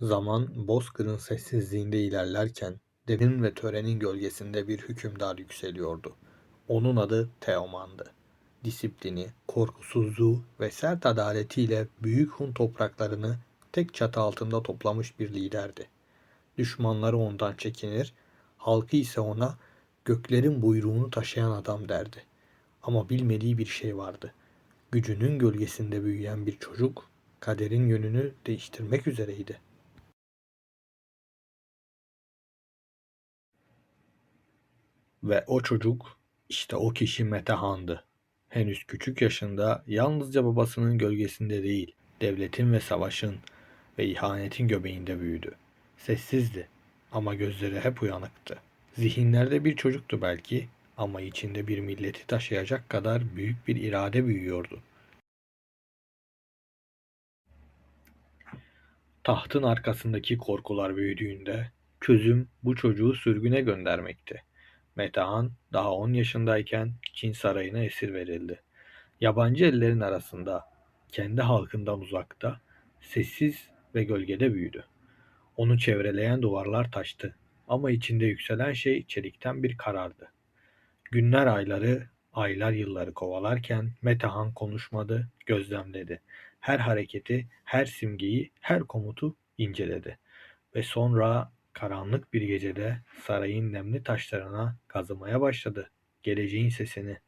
Zaman bozkırın sessizliğinde ilerlerken devin ve törenin gölgesinde bir hükümdar yükseliyordu. Onun adı Teoman'dı. Disiplini, korkusuzluğu ve sert adaletiyle büyük Hun topraklarını tek çatı altında toplamış bir liderdi. Düşmanları ondan çekinir, halkı ise ona göklerin buyruğunu taşıyan adam derdi. Ama bilmediği bir şey vardı. Gücünün gölgesinde büyüyen bir çocuk kaderin yönünü değiştirmek üzereydi. Ve o çocuk işte o kişi Metehan'dı. Henüz küçük yaşında yalnızca babasının gölgesinde değil, devletin ve savaşın ve ihanetin göbeğinde büyüdü. Sessizdi ama gözleri hep uyanıktı. Zihinlerde bir çocuktu belki ama içinde bir milleti taşıyacak kadar büyük bir irade büyüyordu. Tahtın arkasındaki korkular büyüdüğünde çözüm bu çocuğu sürgüne göndermekti. Metehan daha 10 yaşındayken Çin sarayına esir verildi. Yabancı ellerin arasında, kendi halkından uzakta, sessiz ve gölgede büyüdü. Onu çevreleyen duvarlar taştı ama içinde yükselen şey çelikten bir karardı. Günler ayları, aylar yılları kovalarken Metehan konuşmadı, gözlemledi. Her hareketi, her simgeyi, her komutu inceledi. Ve sonra karanlık bir gecede sarayın nemli taşlarına kazımaya başladı geleceğin sesini.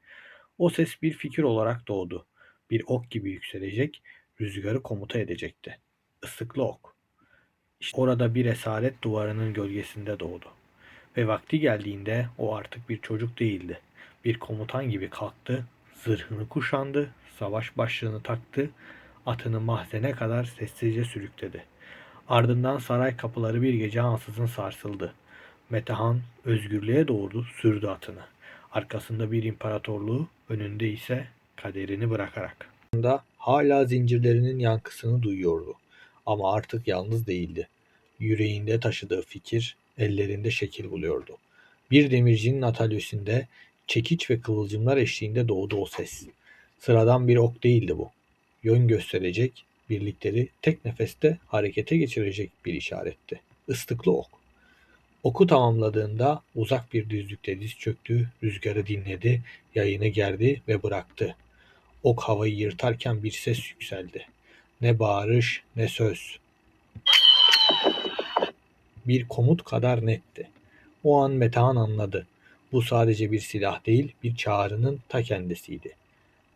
O ses bir fikir olarak doğdu. Bir ok gibi yükselecek, rüzgarı komuta edecekti. Islıklı ok. İşte orada bir esaret duvarının gölgesinde doğdu. Ve vakti geldiğinde o artık bir çocuk değildi. Bir komutan gibi kalktı, zırhını kuşandı, savaş başlığını taktı, atını mahzene kadar sessizce sürükledi. Ardından saray kapıları bir gece ansızın sarsıldı. Metehan özgürlüğe doğru sürdü atını. Arkasında bir imparatorluğu, önünde ise kaderini bırakarak. Hala zincirlerinin yankısını duyuyordu. Ama artık yalnız değildi. Yüreğinde taşıdığı fikir ellerinde şekil buluyordu. Bir demircinin atölyesinde çekiç ve kıvılcımlar eşliğinde doğdu o ses. Sıradan bir ok değildi bu. Yön gösterecek, birlikleri tek nefeste harekete geçirecek bir işaretti. Islıklı ok. Oku tamamladığında uzak bir düzlükte diz çöktü, rüzgarı dinledi, yayını gerdi ve bıraktı. Ok havayı yırtarken bir ses yükseldi. Ne bağırış ne söz. Bir komut kadar netti. O an Metehan anladı. Bu sadece bir silah değil, bir çağrının ta kendisiydi.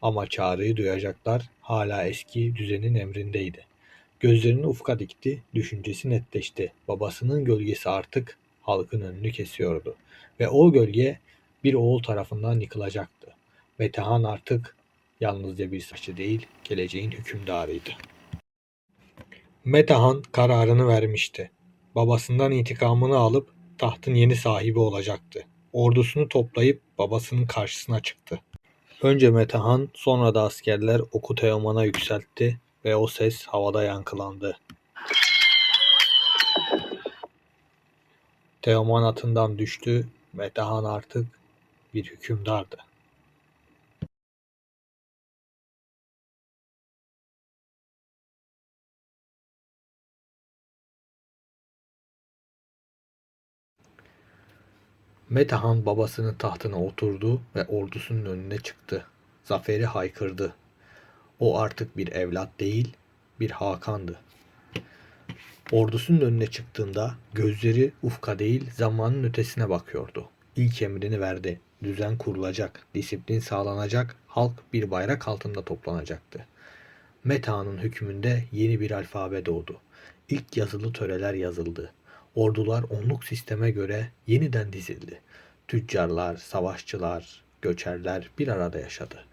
Ama çağrıyı duyacaklar hala eski düzenin emrindeydi. Gözlerini ufka dikti, düşüncesi netleşti. Babasının gölgesi artık halkın önünü kesiyordu. Ve o gölge bir oğul tarafından yıkılacaktı. Metehan artık yalnızca bir saçı değil, geleceğin hükümdarıydı. Metehan kararını vermişti. Babasından intikamını alıp tahtın yeni sahibi olacaktı. Ordusunu toplayıp babasının karşısına çıktı. Önce Metehan, sonra da askerler oku Teoman'a yükseltti ve o ses havada yankılandı. Teoman atından düştü, Metehan artık bir hükümdardı. Metehan babasının tahtına oturdu ve ordusunun önüne çıktı. Zaferi haykırdı. O artık bir evlat değil, bir Hakan'dı. Ordusunun önüne çıktığında gözleri ufka değil zamanın ötesine bakıyordu. İlk emrini verdi. Düzen kurulacak, disiplin sağlanacak, halk bir bayrak altında toplanacaktı. Meta'nın hükmünde yeni bir alfabe doğdu. İlk yazılı töreler yazıldı. Ordular onluk sisteme göre yeniden dizildi. Tüccarlar, savaşçılar, göçerler bir arada yaşadı.